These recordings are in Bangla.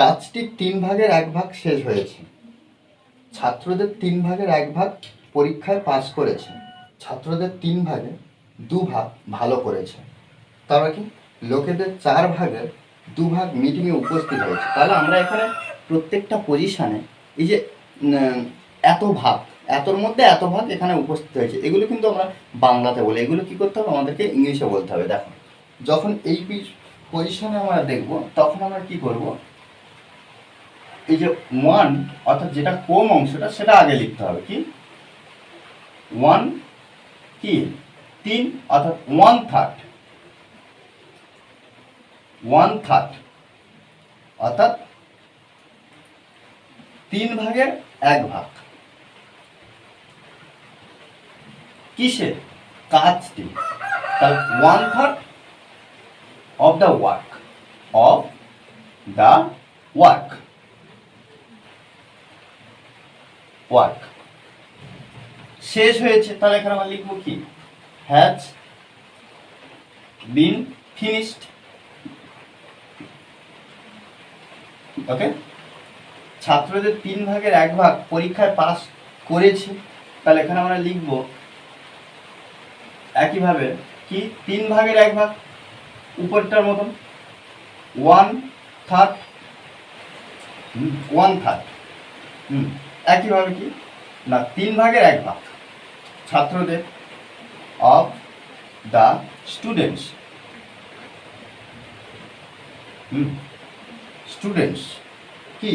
কাজটি তিন ভাগের এক ভাগ শেষ হয়েছে। ছাত্রদের তিন ভাগের এক ভাগ পরীক্ষায় পাস করেছে। ছাত্রদের তিন ভাগে দু ভাগ ভালো করেছে। তারপর কি লোকেদের চার ভাগের দু ভাগ মিটিংয়ে উপস্থিত হয়েছে? তাহলে আমরা এখানে প্রত্যেকটা পজিশানে এই যে এত ভাগ, এতর মধ্যে এত ভাগ এখানে উপস্থিত হয়েছে। এগুলো কিন্তু আমরা বাংলাতে বলি। এগুলো কি করতে হবে? আমাদেরকে ইংলিশে বলতে হবে। দেখো, যখন এই পজিশনে আমরা দেখব, তখন আমরা কি করব? এই যে ওয়ান অর্থাৎ যেটা কম অংশটা, সেটা আগে লিখতে হবে, কি? ওয়ান কি? তিন, অর্থাৎ ওয়ান থার্ড ওয়ান থার্ড অর্থাৎ তিন ভাগের এক ভাগ। কিসের? কাজটি তাহলে one third of the work of the work work শেষ হয়েছে, তাহলে এখানে আমরা লিখব কি? হ্যাজ বিন ফিনিশড ওকে ছাত্রদের তিন ভাগের এক ভাগ পরীক্ষায় পাস করেছে। তাহলে এখানে আমরা লিখব একইভাবে কি? তিন ভাগের এক ভাগ উপরটার মতন। One third one third hmm. একইভাবে কি? না, তিন ভাগের এক ভাগ। ছাত্রদের of the students hmm students কি?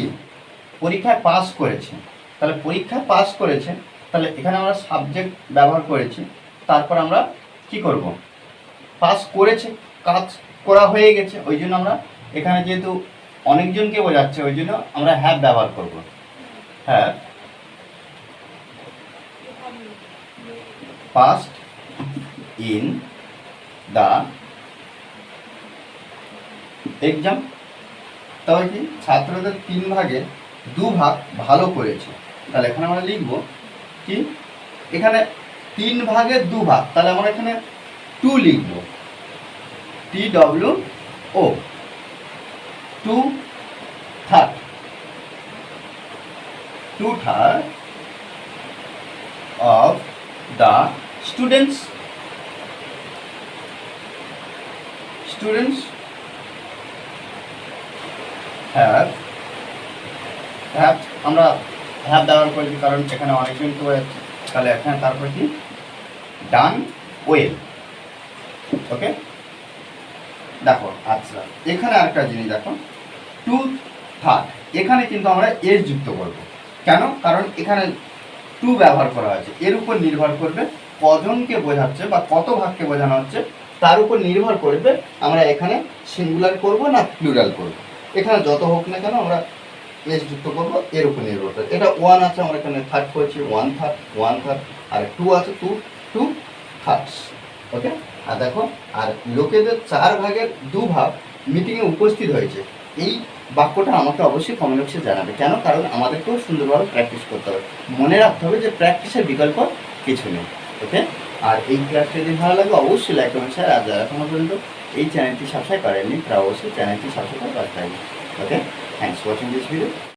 পরীক্ষায় পাস করেছে। তাহলে পরীক্ষায় পাস করেছে, তাহলে এখানে আমরা সাবজেক্ট ব্যবহার করেছি, তারপর আমরা কি করব? পাস করেছে, কাজ করা হয়ে গেছে, ওই জন্য আমরা এখানে যেহেতু অনেকজনকে বোঝাচ্ছে, ওই জন্য আমরা হ্যাপ ব্যবহার করব। Have passed in the exam তবে কি? ছাত্রদের তিন ভাগে দু ভাগ ভালো করেছে। তাহলে এখানে আমরা লিখব কি? এখানে তিন ভাগের দু ভাগ, তাহলে আমরা এখানে টু লিখব। T W O two third two third of the students. Students have have, আমরা have ব্যবহার করেছি কারণ এখানে অনেকজন তো তাহলে এখানে তারপর কি? ডান ওয়েল ওকে দেখো আচ্ছা। এখানে আরেকটা জিনিস দেখো। টু থার্ড এখানে কিন্তু আমরা এর যুক্ত করব। কেন? কারণ এখানে টু ব্যবহার করা হয়েছে। এর উপর নির্ভর করবে কজনকে বোঝাচ্ছে বা কত ভাগকে বোঝানো হচ্ছে, তার উপর নির্ভর করবে আমরা এখানে সিঙ্গুলার করব না প্লুরাল করব। এখানে যত হোক না কেন আমরা এস যুক্ত করব, এর উপর নির্ভর করে এটা ওয়ান আছে, আমরা এখানে থার্ড করেছি ওয়ান থার্ড ওয়ান থার্ড আর টু আছে টু টু থার্ডস ওকে আর দেখো, আর লোকেদের চার ভাগের দু ভাগ মিটিংয়ে উপস্থিত হয়েছে। এই বাক্যটা আমাকে অবশ্যই কমেন্ট বক্সে জানাবে। কেন? কারণ আমাদেরকেও সুন্দরভাবে প্র্যাকটিস করতে হবে। মনে রাখতে হবে যে প্র্যাকটিসের বিকল্প কিছু নেই ওকে আর এই ক্লাসটি যদি ভালো লাগে, অবশ্যই লাইক কমেন্ট শেয়ার আর যারা এখনও পর্যন্ত এই চ্যানেলটি সাবস্ক্রাইব করেননি, তারা অবশ্যই চ্যানেলটি সাবস্ক্রাইব করতে পাশে okay thanks watching this video